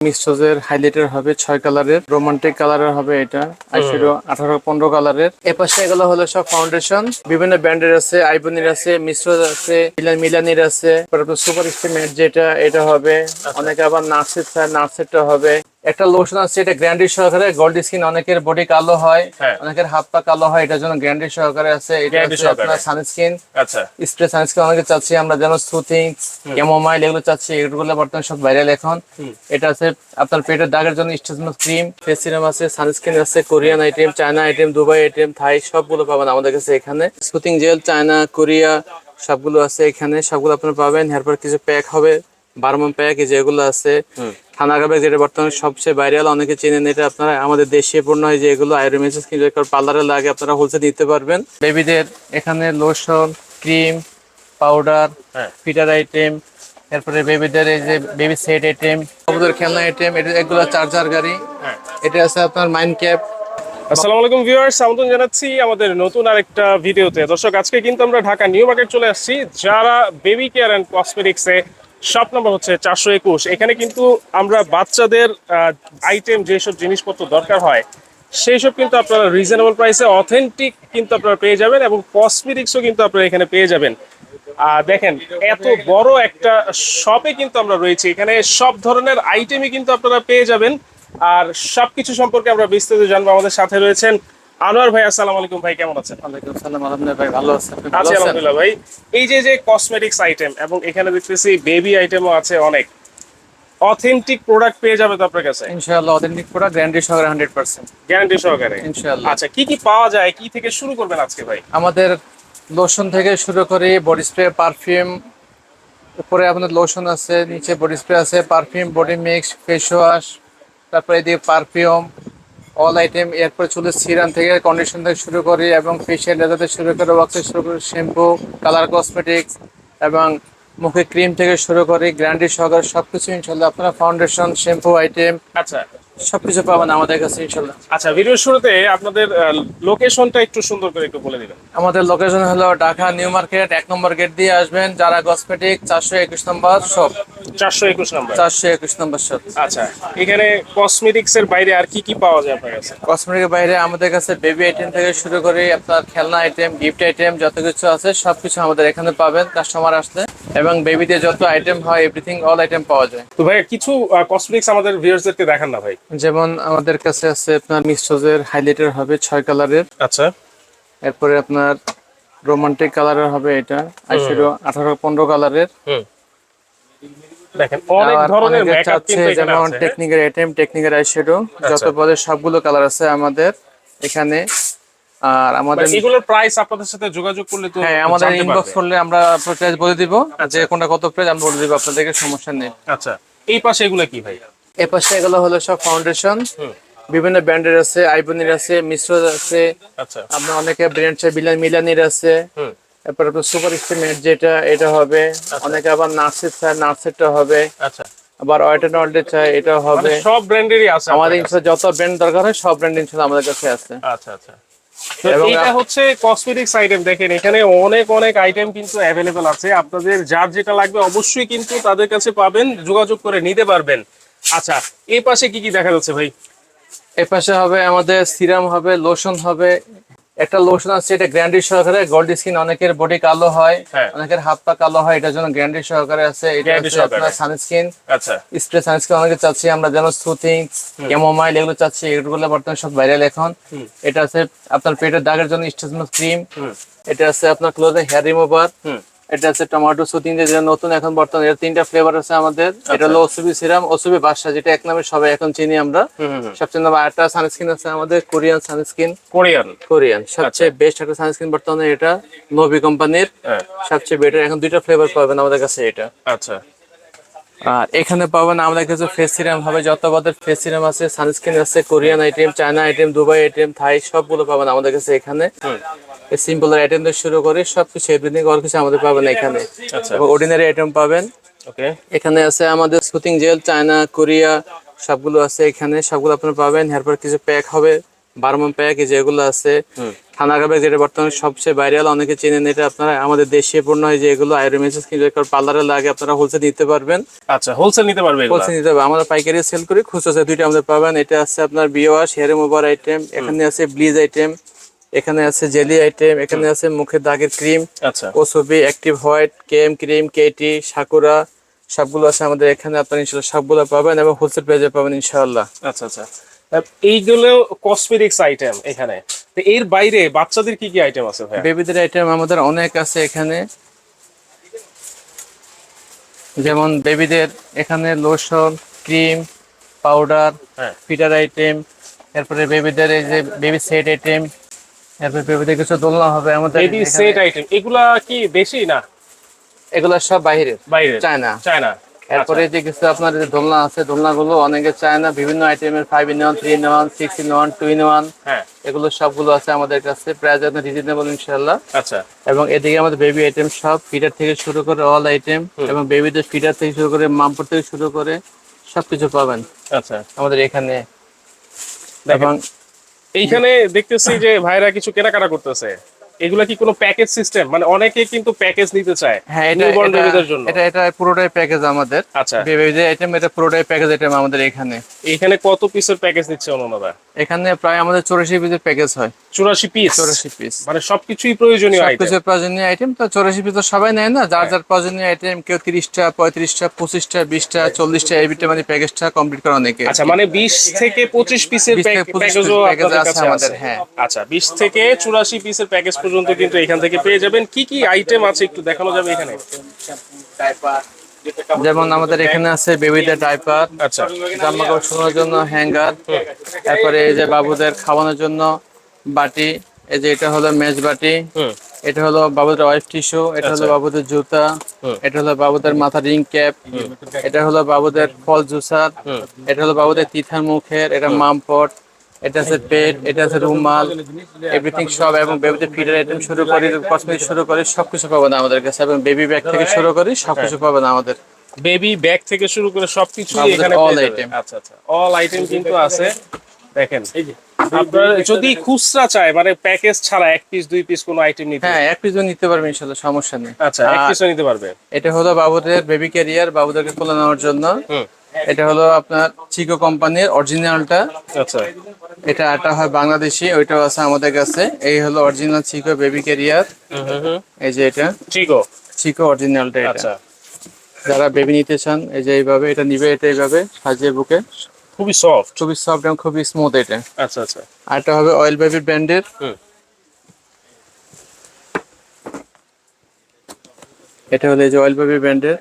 মিক্সচোজের highlighter হবে ছয় কালারের রোমান্টিক কালারের হবে এটা আইশ্যাডো আঠারো পনেরো কালারের এপাশে পাশে এগুলো হলো সব ফাউন্ডেশন বিভিন্ন ব্র্যান্ডের আছে আইবনির আছে মিশ্রজ আছে মিলান মিলানির আছে সুপার স্টিমেট যেটা এটা হবে অনেকে আবার নার্সের চায় নার্সেরটা হবে। একটা লোশন আছে এটা গ্র্যান্ডি সহকারে গোল্ড স্কিন অনেকের বডি কালো হয় হ্যাঁ। অনেকের হাত পা কালো হয় এটার জন্য গ্র্যান্ডি সহকারে আছে এটা হচ্ছে আপনার সানস্ক্রিন আচ্ছা। স্প্রে সানস্ক্রিন অনেকে চাচ্ছি আমরা যেন সুথিং ক্যামোমাইল এগুলো চাচ্ছি এগুলো বর্তমানে সব ভাইরাল এখন। এটা আছে আপনার পেটের দাগের জন্য স্টেজমাস ক্রিম ফেস সিরাম আছে সানস্ক্রিন আছে Korean item China item Dubai item Thai সবগুলো পাবেন আমাদের কাছে এখানে। সুথিং জেল চায়না কোরিয়া সবগুলো আছে এখানে সবগুলো আপনারা পাবেন। এরপর কিছু প্যাক হবে বারমন প্যাক যেগুলো আছে। থানা কাবে যেটা বর্তমানে সবচেয়ে ভাইরাল অনেকে চেনেন এটা আপনারা আমাদের দেশে পণ্য হয় যে এগুলো কিন্তু পার্লারে লাগে আপনারা হোলসেল নিতে পারবেন। বেবিদের এখানে lotion cream powder. Feeder item এরপরে বেবিদের এই যে বেবি সেট আইটেম বাবুদের খেলনা আইটেম এটা এগুলো চার্জার গাড়ি। হ্যাঁ। এটা আছে আপনার মাইন্ড ক্যাপ আসসালামু আলাইকুম ভিউয়ার্স আমন্ত্রণ জানাচ্ছি আমাদের নতুন আরেকটা ভিডিওতে দর্শক আজকে কিন্তু আমরা ঢাকা নিউ মার্কেট চলে আসছি। যারা বেবি কেয়ার অ্যান্ড কসমেটিক্সে শপ নম্বর হচ্ছে চারশো একুশ। এখানে কিন্তু আমরা বাচ্চাদের আইটেম যেসব জিনিসপত্র দরকার হয় সেই সব কিন্তু আপনারা রিজনেবল প্রাইসে অথেন্টিক কিন্তু আপনারা পেয়ে যাবেন এবং কসমেটিক্সও কিন্তু আপনারা এখানে পেয়ে যাবেন। আর দেখেন, এত বড় একটা শপে কিন্তু আমরা রয়েছি। এখানে সব ধরনের আইটেমই কিন্তু আপনারা পেয়ে যাবেন। আর সবকিছু সম্পর্কে আমরা বিস্তারিত জানব। আমাদের সাথে রয়েছেন আনোয়ার ভাই আসসালামু আলাইকুম ভাই কেমন আছেন? ওয়ালাইকুম সালাম আলহামদুলিল্লাহ ভাই ভালো আছেন? আছি আলহামদুলিল্লাহ ভাই। এই যে যে কসমেটিক্স আইটেম এবং এখানে দেখতেছি বেবি আইটেমও আছে অনেক। অথেন্টিক প্রোডাক্ট পেয়ে যাবে তো আপনার কাছে? ইনশাআল্লাহ অথেন্টিক প্রোডাক্ট গ্যারান্টি সহকারে হান্ড্রেড পার্সেন্ট গ্যারান্টি সহকারে? ইনশাআল্লাহ। আচ্ছা কি কি পাওয়া যায়? কি থেকে শুরু করবেন আজকে ভাই? আমাদের লোশন থেকে শুরু করে বডি স্প্রে পারফিউম উপরে আপনার লোশন আছে নিচে বডি স্প্রে আছে perfume body mix face wash তারপরে এদিকে পারফিউম অল আইটেম এরপরে চলে সিরাম থেকে কন্ডিশন থেকে শুরু করি এবং ফেশিয়াল লেদার থেকে শুরু করে ওয়াক্স শুরু করে শ্যাম্পু কালার কসমেটিক্স এবং মুখে ক্রিম থেকে শুরু করে গ্র্যান্ডি সহকারে সব কিছু ইনশাল্লাহ আপনারা ফাউন্ডেশন শ্যাম্পু আইটেম আচ্ছা। সব কিছু পাবেন আমাদের কাছে ইনশাল্লাহ আচ্ছা ভিডিওর শুরুতে আপনাদের লোকেশনটা একটু সুন্দর করে একটু বলে দিবেন। আমাদের লোকেশন হলো ঢাকা নিউ মার্কেট এক নম্বর গেট দিয়ে আসবেন যারা কসমেটিক চারশো একুশ নম্বর শপ চারশো একুশ নাম্বার। চারশো একুশ নম্বর শপ আচ্ছা এখানে কসমেটিক্স এর বাইরে আর কি কি পাওয়া যায় আপনার কাছে? কসমেটিকের বাইরে আমাদের কাছে বেবি আইটেম থেকে শুরু করে আপনার খেলনা আইটেম গিফট আইটেম যত কিছু আছে সবকিছু আমাদের এখানে পাবেন কাস্টমার আসলে। এবং বেবিতে যত আইটেম হয় এভরিথিং অল আইটেম পাওয়া যায়। তো ভাই কিছু কসমেটিক্স আমাদের ভিউয়ার্সদেরকে দেখান না ভাই। যেমন আমাদের কাছে আছে আপনার মিক্সচোজের হাইলাইটার হবে ছয় কালারের। আচ্ছা। এরপরে আপনার রোমান্টিক কালারের হবে এটা আইশ্যাডো আঠারো পনেরো কালারের। দেখেন অনেক ধরনের মেকআপ যেমন হ্যাঁ? আইটেম টেকনিকের আইশ্যাডো যত। পদের সবগুলো কালার আছে আমাদের এখানে। আর আমাদের এগুলোর প্রাইস আপনাদের সাথে যোগাযোগ করলে তো হ্যাঁ আমাদের ইনবক্স করলে আমরা প্রাইস বলে দিব। যে কোনটা কত প্রাইস আমরা বলে দিব আপনাদেরকে সমস্যা নেই। আচ্ছা। এই পাশে এগুলো কি ভাই? এ পাশে এগুলো হলো সব ফাউন্ডেশন বিভিন্ন ব্র্যান্ডের আছে আইবনির আছে মিশ্রজ আছে। আচ্ছা। আপনার অনেকে ব্র্যান্ড আছে মিলানির আছে। তারপর আপনার সুপার স্টিমেট যেটা এটা হবে। অনেকে আবার নার্সের চায় নার্সেরটা হবে। আচ্ছা। আবার অয়েটেন চায় এটা মানে হবে। সব ব্র্যান্ডেরই আছে আমাদের। ইনশাল্লাহ যত ব্র্যান্ড দরকার হয় সব ব্র্যান্ড ইনশাল্লাহ আমাদের কাছে আছে। আচ্ছা আচ্ছা। এবং হচ্ছে কসমেটিক্স আইটেম দেখেন এখানে অনেক অনেক আইটেম কিন্তু অ্যাভেলেবেল আছে। আপনাদের যার যেটা লাগবে অবশ্যই কিন্তু তাদের কাছে পাবেন যোগাযোগ করে নিতে পারবেন। আচ্ছা এই পাশে কি কি দেখা যাচ্ছে ভাই? এ পাশে হবে আমাদের সিরাম হবে লোশন হবে। একটা লোশন আছে এটা গ্র্যান্ডি সহকারে গোল্ড স্কিন অনেকের বডি কালো হয় হ্যাঁ। অনেকের হাত পা কালো হয় এটার জন্য গ্র্যান্ডি সহকারে আছে। এটা হচ্ছে। আপনার সানস্ক্রিন আচ্ছা। স্প্রে সানস্ক্রিন অনেকে চাচ্ছি আমরা যেন সুথিং ক্যামোমাইল এগুলো চাচ্ছি এগুলো বর্তমানে সব ভাইরাল এখন। এটা আছে আপনার পেটের দাগের জন্য স্টেশন ক্রিম এটা আছে আপনার ক্লোজে হেয়ার রিমুভার এটা আছে টমেটো সুতিং যেটা নতুন এখন বর্তমানে এর তিনটা ফ্লেভার আছে আমাদের। এটা হলো ওসুবি সিরাম ওসুবি বাদশা যেটা এক নামে সবাই এখন চিনি আমরা। সবচেয়ে নাম্বার একটা সানস্ক্রিন আছে আমাদের কোরিয়ান সানস্ক্রিন কোরিয়ান কোরিয়ান সবচেয়ে বেস্ট একটা সানস্ক্রিন বর্তমানে এটা নোভি কোম্পানির হ্যাঁ। সবচেয়ে বেটার এখন দুইটা ফ্লেভার পাবেন আমাদের কাছে এটা। আচ্ছা। আর এখানে পাবেন আমাদের কাছে ফেস সিরাম হবে যত বাদের ফেস সিরাম আছে সানস্ক্রিন আছে Korean item China item Dubai item Thai সবগুলো পাবেন আমাদের কাছে এখানে। সিম্পল আইটেম থেকে শুরু করে সবকিছু এভরিথিং অল কিছু আমাদের পাবেন এখানে। আচ্ছা। এবং অর্ডিনারি আইটেম পাবেন। ওকে। এখানে আছে আমাদের সুতিং জেল চায়না কোরিয়া সবগুলো আছে এখানে। সবগুলো আপনারা পাবেন। এরপর কিছু প্যাক হবে। বারমান প্যাক যেগুলো আছে। থানাগা ব্যাগ যেটা বর্তমানে সবচেয়ে ভাইরাল অনেকে চেনেন এটা। আপনারা আমাদের দেশীয় পণ্য হয় যে এগুলো আয়রোমেসিস কিন্তু পার্লারে লাগে আপনারা হোলসেল নিতে পারবেন। আচ্ছা হোলসেল নিতে পারবেন হোলসেল নিতে হবে আমরা পাইকারি সেল করি। খুচরা দুইটা আমাদের পাবেন। এটা আছে আপনার বিওয়াশ হেয়ার রিমুভার আইটেম এখানে আছে ব্লিজ আইটেম এখানে আছে জেলি আইটেম এখানে আছে মুখের দাগের ক্রিম আচ্ছা। ওসবি active white KM cream KT Sakura সবগুলো আছে আমাদের এখানে। আপনারা ইনশাল্লাহ সবগুলো পাবেন এবং হোলসেল প্রাইজে পাবেন ইনশাআল্লাহ। আচ্ছা আচ্ছা। এইগুলো কসমেটিক্স আইটেম এখানে। তো এর বাইরে বাচ্চাদের কি কি আইটেম আছে ভাই বেবিদের আইটেম আমাদের অনেক আছে এখানে। যেমন বেবিদের এখানে lotion cream powder feeder item এরপরে বেবিদের এই যে বেবি সেট আইটেম এরপরে বেবিদের কিছু দোলনা হবে আমাদের বেবি সেট আইটেম এগুলা কি দেশি না? এগুলো সব বাইরের বাইরে চায়না। চায়না। এরপরে যে কিছু আপনার যে দোলনা আছে দোলনাগুলো অনেকে চায় না বিভিন্ন আইটেমের five in one three in one six in one two in one হ্যাঁ। এগুলো সবগুলো আছে আমাদের কাছে প্রাইস আপনার রিজনেবল ইনশাল্লাহ আচ্ছা। এবং এদিকে আমাদের বেবি আইটেম সব ফিডার থেকে শুরু করে অল আইটেম এবং বেবিদের ফিডার থেকে শুরু করে মামপুর থেকে শুরু করে সবকিছু পাবেন। আচ্ছা। আমাদের এখানে। দেখেন। এবং এইখানে দেখতেছি যে ভাইরা কিছু কেনাকাটা করতেছে। এগুলা কি কোনো প্যাকেজ সিস্টেম মানে অনেকে কিন্তু প্যাকেজ নিতে চায় হ্যাঁ এটা Newborn এটা- জন্য। এটা এটা পুরোটাই প্যাকেজ আমাদের। আচ্ছা। বেবিদের আইটেম এটা পুরোটাই প্যাকেজ আইটেম আমাদের এখানে। এখানে কত পিসের প্যাকেজ নিচ্ছে ওনারা এখানে প্রায় আমাদের চৌরাশি পিসের প্যাকেজ হয়। চুরাশি পিস চৌরাশি পিস মানে সবকিছুই প্রয়োজনীয় আইটেম সবকিছু প্রয়োজনীয় আইটেম তো চৌরাশি পিস তো সবাই নেয় না? যার যার প্রয়োজনীয় আইটেম কেউ তিরিশটা পঁয়ত্রিশটা পঁচিশটা বিশটা চল্লিশটা এই বিটটা মানে প্যাকেজটা কমপ্লিট করা অনেকে। আচ্ছা মানে বিশ থেকে পঁচিশ পিসের 20 থেকে 25 প্যাকেজও piece package আপনাদের আছে আমাদের, আছে। হ্যাঁ। আচ্ছা বিশ থেকে চুরাশি পিসের প্যাকেজ পর্যন্ত কিন্তু এখান থেকে পেয়ে যাবেন। কি কি আইটেম আছে একটু দেখানো যাবে এখানে? যেমন আমাদের এখানে আছে বেবিদের ডাইপার আচ্ছা। জামা কাপড় শোনার জন্য হ্যাঙ্গার তারপরে এই যে বাবুদের খাওয়ানোর জন্য বাটি এই যে এটা হলো মেজ বাটি এটা হলো বাবুদের ওয়াইফ টিস্যু এটা হলো আচ্ছা। বাবুদের জুতা এটা হলো বাবুদের মাথা রিং ক্যাপ এটা হলো বাবুদের ফল জুসার এটা হলো বাবুদের তিথার মুখের এটা মামপট এটা আছে পেট এটা আছে রুমাল এভরিথিং সব এবং বেবিদের ফিডার আইটেম শুরু করে কসমেটিক শুরু করে সবকিছু পাবেন আমাদের কাছে এবং বেবি ব্যাগ থেকে শুরু করে সবকিছু পাবেন আমাদের। বেবি ব্যাগ থেকে শুরু করে সবকিছু এখানে আচ্ছা আচ্ছা অল আইটেম কিন্তু আছে। দেখেন আপনার যদি খুচরা চায় মানে প্যাকেজ ছাড়া এক পিস দুই পিস কোনো আইটেম নিতে হ্যাঁ এক পিস নিতে পারবেন ইনশাল্লাহ সমস্যা নেই। আচ্ছা এক পিসও নিতে পারবে। এটা হলো বাবুদের বেবি ক্যারিয়ার বাবুদেরকে তুলে নেওয়ার জন্য। হুম। এটা হলো আপনার চিকো কোম্পানির অরিজিনালটা। আচ্ছা। এটা একটা হয় বাংলাদেশি ওইটাও আছে আমাদের কাছে। এই হলো original Chicco baby carrier hmm hmm hmm. এই যে এটা। চিকো চিকো অরিজিনালটা এটা। আচ্ছা। যারা বেবি নিতে চান এই যে এইভাবে এটা নিবে এটা এইভাবে সাজিয়ে বুকে। খুবই সফট খুবই সফট এবং খুবই স্মুথ এটা। আচ্ছা আচ্ছা। আর এটা হবে অয়েল বেবি ব্র্যান্ডের হুম। এটা হলো এই যে অয়েল বেবি ব্র্যান্ডের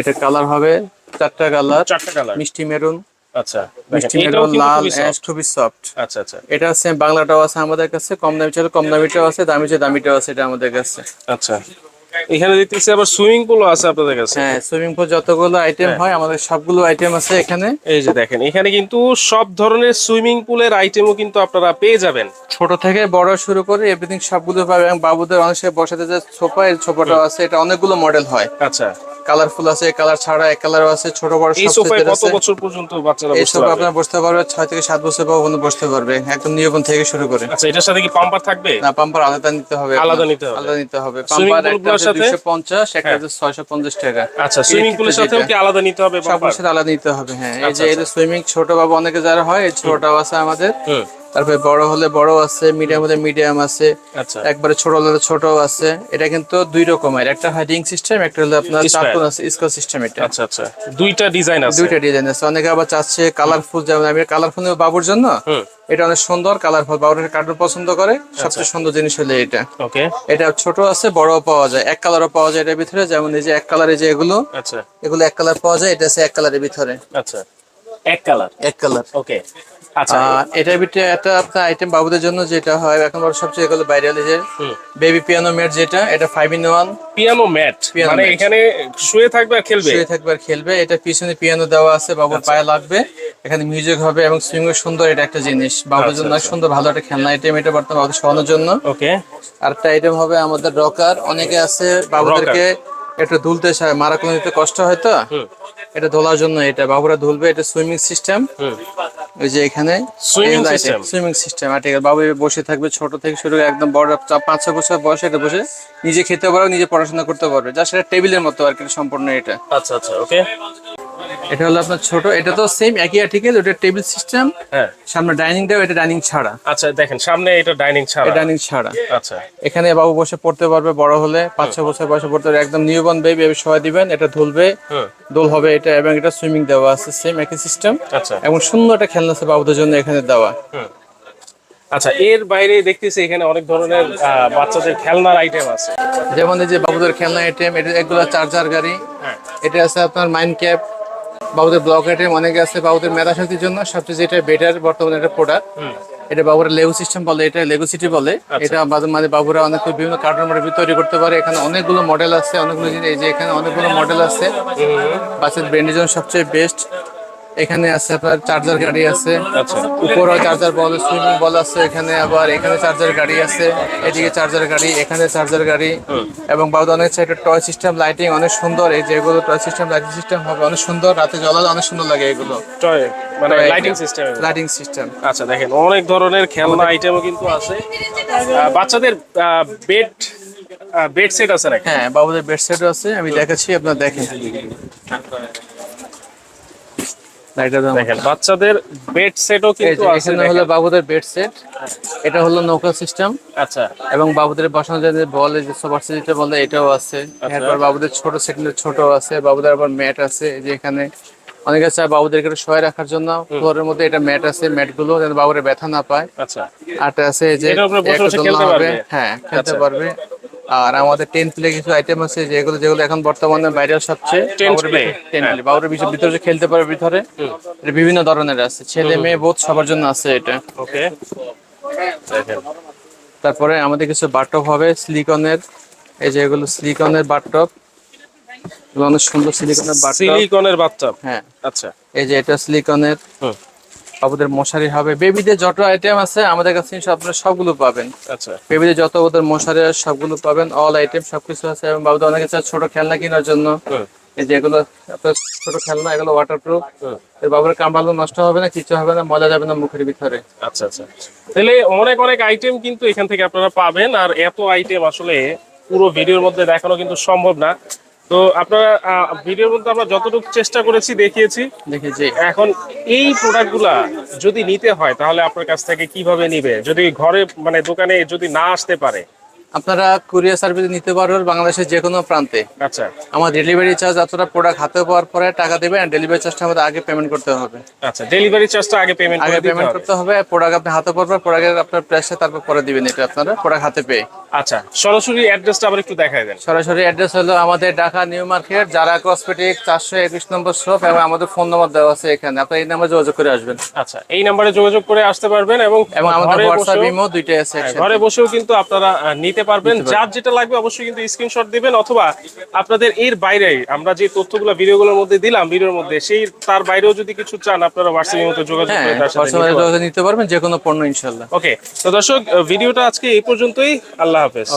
এটা কালার হবে চারটা কালার চারটা কালার। মিষ্টি মেরুন। আচ্ছা মিষ্টি মেরুন লাল অ্যাশ খুবই সফট আচ্ছা আচ্ছা। এটা আছে বাংলাটাও আছে আমাদের কাছে কম দামি চাইলে কম দামিটাও আছে দামি চাই দামিটাও আছে এটা আমাদের কাছে। আচ্ছা। এখানে দেখতেছি আবার সুইমিং পুলও আছে আপনাদের কাছে। হ্যাঁ সুইমিং পুল যতগুলো আইটেম হয়। আমাদের সবগুলো আইটেম আছে এখানে। এই যে দেখেন এখানে কিন্তু সব ধরনের সুইমিং পুলের আইটেমও কিন্তু আপনারা পেয়ে যাবেন। ছোট থেকে বড় শুরু করে এভরিথিং সবগুলো পাবে এবং বাবুদের অনেক বসাতে যে সোফা এই সোফাটাও আছে এটা অনেকগুলো মডেল হয়। আচ্ছা। কালারফুল আছে কালার ছাড়া এক কালারও আছে ছোট বড় এই সব সোফায় কত বছর পর্যন্ত বাচ্চারা এই বসতে সোফা পারবে আপনার বসতে পারবে ছয় থেকে সাত বছর পর্যন্ত বসতে পারবে একদম নিয়মন থেকে শুরু করে। আচ্ছা এটার সাথে কি পাম্পার থাকবে? না পাম্পার আলাদা নিতে হবে আলাদা নিতে হবে। আলাদা নিতে হবে। পাম্পার একটা গুলোর সাথে? দুইশো পঞ্চাশ একটা হ্যাঁ। হচ্ছে ছয়শো পঞ্চাশ টাকা। আচ্ছা সুইমিং পুলের সাথেও কি আলাদা নিতে হবে পাম্পার? সাথে আলাদা নিতে হবে হ্যাঁ। এই আচ্ছা, যে এটা সুইমিং ছোট বাবু অনেকে যারা হয় এই ছোটটাও আছে আমাদের। তারপরে বড় হলে বড় আছে মিডিয়াম হলে মিডিয়াম আছে আচ্ছা। একবারে ছোট হলে ছোট আছে। এটা কিন্তু দুই রকমের একটা হাইডিং সিস্টেম একটা হলো আপনার Square। আছে স্কোয়ার সিস্টেম এটা। আচ্ছা আচ্ছা। দুইটা ডিজাইন আছে। দুইটা ডিজাইন আছে। অনেকে আবার চাচ্ছে কালারফুল যেমন আমি কালারফুল বাবুর জন্য। এটা অনেক সুন্দর কালারফুল বাবুর কার্টুন পছন্দ করে সবচেয়ে সুন্দর জিনিস হলো এটা। ওকে। এটা ছোট আছে বড়ও পাওয়া যায়। এক কালারও পাওয়া যায় এটার ভিতরে যেমন এই যে এক কালারে যে এগুলো আচ্ছা। এগুলো এক কালার পাওয়া যায় এটা আছে এক কালারের ভিতরে। আচ্ছা। এক কালার এক কালার ওকে আচ্ছা এটার ভিতরে একটা আপনার আইটেম বাবুদের জন্য যেটা হয় এখন বড় সবচেয়ে এগুলো ভাইরাল যে বেবি পিয়ানো মেট যেটা এটা five in one piano mat মানে এখানে শুয়ে থাকবে আর খেলবে? শুয়ে থাকবে আর খেলবে। এটা পিছনে পিয়ানো দেওয়া আছে বাবুর আচ্ছা। পায়ে লাগবে। এখানে মিউজিক হবে এবং সুইং সুন্দর এটা একটা জিনিস। বাবুর আচ্ছা, জন্য সুন্দর ভালো একটা খেলনা আইটেম এটা বর্তমানে বাবুদের শোয়ানোর জন্য। ওকে আর একটা আইটেম হবে আমাদের রকার অনেকে আছে বাবুদেরকে একটু দুলতে মারা কোনো দিতে কষ্ট হয় তো? এটা ধোলার জন্য এটা বাবুরা ধুলবে এটা সুইমিং সিস্টেম। ওই যে এখানে swimming system. Swimming system. Article বাবু বসে থাকবে ছোট থেকে শুরু করে একদম বড় পাঁচ ছয় বছর বয়সে এটা বসে নিজে খেতে পারবে নিজে পড়াশোনা করতে পারবে। যা সেটা টেবিলের মতো আর কি সম্পূর্ণ এটা। আচ্ছা আচ্ছা ওকে এটা হলো আপনার ছোট এটা তো সেম একই আর্টিকেল ওটা টেবিল সিস্টেম হ্যাঁ। সামনে ডাইনিংটাও এটা ডাইনিং ছাড়া। আচ্ছা দেখেন সামনে এটা ডাইনিং ছাড়া। ডাইনিং ছাড়া। আচ্ছা। এখানে বাবু বসে পড়তে পারবে বড় হলে। পাঁচ ছ বছর বয়সে পড়তে পারবে একদম নিউবর্ন বেবি এভাবে সবাই দিবেন এটা ধুলবে। দোল হবে এটা এবং এটা সুইমিং দেওয়া আছে সেম একই সিস্টেম আচ্ছা। এবং সুন্দর একটা খেলনা আছে বাবুদের জন্য এখানে দেওয়া। আচ্ছা এর বাইরে দেখতেছি এখানে অনেক ধরনের বাচ্চাদের খেলনার আইটেম আছে। যেমন এই যে বাবুদের খেলনা আইটেম এটা এগুলো চার্জার গাড়ি। হ্যাঁ। এটা আছে আপনার মাইন্ড ক্যাপ বাবুদের ব্লক আইটেম অনেক আছে বাবুদের মেধা শক্তির জন্য সবচেয়ে যেটা বেটার বর্তমানে একটা প্রোডাক্ট এটা বাবুরা লেগু সিস্টেম বলে এটা লেগো সিটি বলে। এটা মাঝে মাঝে বাবুরা অনেক বিভিন্ন কার্টুন মডেল তৈরি করতে পারে। এখানে অনেকগুলো মডেল আছে অনেকগুলো জিনিস এই যে এখানে অনেকগুলো মডেল আছে। বাচ্চাদের ব্র্যান্ডের জন্য সবচেয়ে বেস্ট এখানে আছে আপনার চার্জার গাড়ি আছে। আচ্ছা। উপরে চার্জার বল সুইমিং বল আছে এখানে আবার এখানে চার্জার গাড়ি আছে এদিকে চার্জার গাড়ি এখানে চার্জার গাড়ি। এবং বাউদ অনেক সাইডে টয় সিস্টেম লাইটিং অনেক সুন্দর এই যেগুলো টয় সিস্টেম লাইটিং সিস্টেম হবে অনেক সুন্দর রাতে জ্বলালে অনেক সুন্দর লাগে এগুলো। টয় মানে লাইটিং সিস্টেম লাইটিং সিস্টেম আচ্ছা দেখেন অনেক ধরনের খেলনা আইটেমও কিন্তু আছে। বাচ্চাদের বেড বেড সেট আছে নাকি? হ্যাঁ বাবুদের বেড সেটও আছে আমি দেখাচ্ছি আপনার দেখেন। দেখেন বাচ্চাদের বেড সেটও কিন্তু আছে এখানে হলো বাবুদের বেড সেট এটা হলো নৌকা সিস্টেম আচ্ছা। এবং বাবুদের বসানো যায় যে বল যে সোফার যেটা বলে এটাও আছে। আচ্ছা। এরপর বাবুদের ছোট সেটের ছোট আছে বাবুদের আবার ম্যাট আছে যে এখানে। অনেকে চায় বাবুদেরকে শয়ে রাখার জন্য ফ্লোরের মধ্যে এটা ম্যাট আছে ম্যাটগুলো যেন বাবুরে ব্যথা না পায়। আচ্ছা। আছে যে খেলতে পারবে? হ্যাঁ খেলতে আচ্ছা। পারবে। আর আমাদের টেন প্লে কিছু আইটেম আছে যেগুলো যেগুলো এখন বর্তমানে বাইরের সবচেয়ে Tent play? টেন প্লে বাবুরের ভিতরে ভিতরে খেলতে পারে ভিতরে এটা বিভিন্ন ধরনের আছে ছেলে মেয়ে বোধ সবার জন্য আছে এটা। ওকে তারপরে আমাদের কিছু বাটপ হবে সিলিকনের এই যে এগুলো সিলিকনের বাটপ। অনেক সুন্দর সিলিকনের বাটপ। সিলিকনের বাচ্চা হ্যাঁ। আচ্ছা। এই যে এটা সিলিকনের হুম। বাবুদের মশারি হবে। বেবিদের যত আইটেম আছে আমাদের কাছে আপনারা সবগুলো পাবেন। আচ্ছা। বেবিদের যত ওদের মশারি সবগুলো পাবেন। অল আইটেম সবকিছু আছে এবং বাবুদের অনেকে চায় ছোট খেলনা কেনার জন্য। এই যে এগুলো আপনার ছোট খেলনা এগুলো ওয়াটারপ্রুফ হুম। বাবুর কামড়ালো নষ্ট হবে না কিছু হবে না মজা যাবে না মুখের ভিতরে। আচ্ছা আচ্ছা। তাহলে অনেক অনেক আইটেম কিন্তু এখান থেকে আপনারা পাবেন। আর এত আইটেম আসলে পুরো ভিডিওর মধ্যে দেখানো কিন্তু সম্ভব না। তো আপনারা ভিডিওর মধ্যে আমরা যতটুকু চেষ্টা করেছি দেখিয়েছি। দেখেছি এখন এই প্রোডাক্টগুলা যদি নিতে হয় তাহলে আপনার কাছ থেকে কীভাবে নিবে? যদি ঘরে মানে দোকানে যদি না আসতে পারে আপনারা কুরিয়ার সার্ভিস নিতে পারবেন বাংলাদেশের যে কোনো প্রান্তে। আচ্ছা। আমার ডেলিভারি চার্জ আপনারা প্রোডাক্ট হাতে পাওয়ার পরে টাকা দেবেন আর ডেলিভারি চার্জটা আমাদের আগে পেমেন্ট করতে হবে। আচ্ছা ডেলিভারি চার্জটা আগে পেমেন্ট আগে পেমেন্ট করতে হবে প্রোডাক্ট আপনি হাতে পাওয়ার পর প্রোডাক্টের আপনার প্রাইসটা তারপর পরে দিবেন এটা আপনারা প্রোডাক্ট হাতে পেয়ে। আচ্ছা সরাসরি অ্যাড্রেসটা আবার একটু দেখায় দেন। সরাসরি অ্যাড্রেস হলো আমাদের ঢাকা নিউ মার্কেট যারা কসমেটিক চারশো একুশ নম্বর শপ এবং আমাদের ফোন নম্বর দেওয়া আছে এখানে। আপনার এই নাম্বার যোগাযোগ করে আসবেন। আচ্ছা এই নাম্বারে যোগাযোগ করে আসতে পারবেন এবং এবং আমাদের হোয়াটসঅ্যাপ ইমো দুইটাই আছে হ্যাঁ, ঘরে বসেও কিন্তু আপনারা আহ, নিতে পারবেন। যার যেটা লাগবে অবশ্যই কিন্তু স্ক্রিনশট দিবেন অথবা আপনাদের এর বাইরে আমরা যে তথ্যগুলো ভিডিওগুলোর মধ্যে দিলাম ভিডিওর মধ্যে সেই তার বাইরেও যদি কিছু চান আপনারা হোয়াটসঅ্যাপের মতো যোগাযোগ হ্যাঁ করে তার সাথে। যোগাযোগ নিতে পারবেন যে কোনো পণ্য ইনশাআল্লাহ। ওকে তো দর্শক ভিডিওটা আজকে এই পর্যন্তই। আল্লাহ হাফেজ।